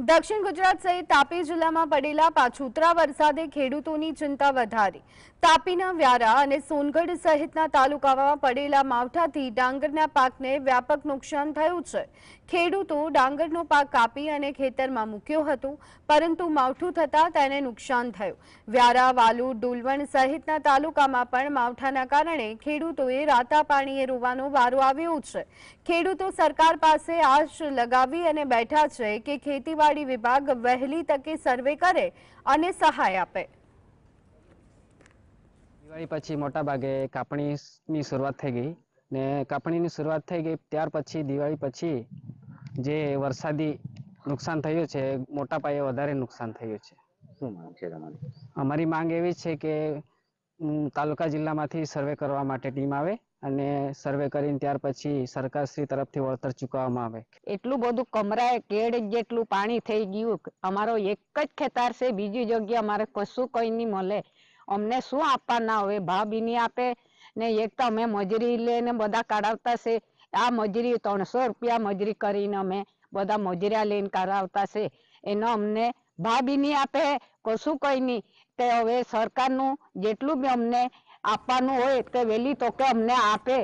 દક્ષિણ ગુજરાત સહિત તાપી જિલ્લામાં પડેલા પાછોતરા વરસાદે ખેડૂતોની ચિંતા વધારી. તાપીના વ્યારા અને સોનગઢ સહિતના તાલુકામાં પડેલા માવઠાથી ડાંગરના પાકને વ્યાપક નુકસાન થયું છે. ખેડૂતો ડાંગરનો પાક કાપી અને ખેતરમાં મૂક્યો હતો, પરંતુ માવઠું થતાં તેને નુકસાન થયું. વ્યારા, વાલુ, ડુલવણ સહિતના તાલુકામાં પણ માવઠાના કારણે ખેડૂતોએ રાતા પાણીએ રોવાનો વારો આવ્યો છે. ખેડૂતો સરકાર પાસે આશ લગાવી અને બેઠા છે કે ખેતીવાડી વિભાગ વહેલી તકે સર્વે કરે અને સહાય આપે. દિવાળી પછી મોટાભાગે કાપણીની શરૂઆત થઈ ગઈ ને કાપણીની શરૂઆત થઈ ગઈ ત્યાર પછી દિવાળી પછી જે વરસાદી નુકસાન થયું છે મોટા પાયે વધારે નુકસાન થયું છે. શું માંગ છે તમારી? અમારી માંગ એવી છે કે તાલુકા જિલ્લામાંથી સર્વે કરવા માટે ટીમ આવે અને સર્વે કરીને ત્યાર પછી સરકારશ્રી તરફથી વળતર ચૂકવવામાં આવે. એટલું બધું કમરાએ કેડ જેટલું પાણી થઈ ગયું, અમારો એક જ ખેતર છે, બીજી જગ્યા અમારે કશું કંઈ નહીં મળે. અમને શું આપવાના હવે? બી નહીં આપે ને એક તો અમે મજૂરી લઈને બધા કરાવતા છે. આ મજૂરી ત્રણસો રૂપિયા મજૂરી કરીને અમે બધા મજૂરિયા લઈને કરાવતા છે. એનો અમને ભાવ બીની આપે, કશું કઈ નહીં. તે હવે સરકારનું જેટલું બી અમને આપવાનું હોય તે વહેલી તકે અમને આપે.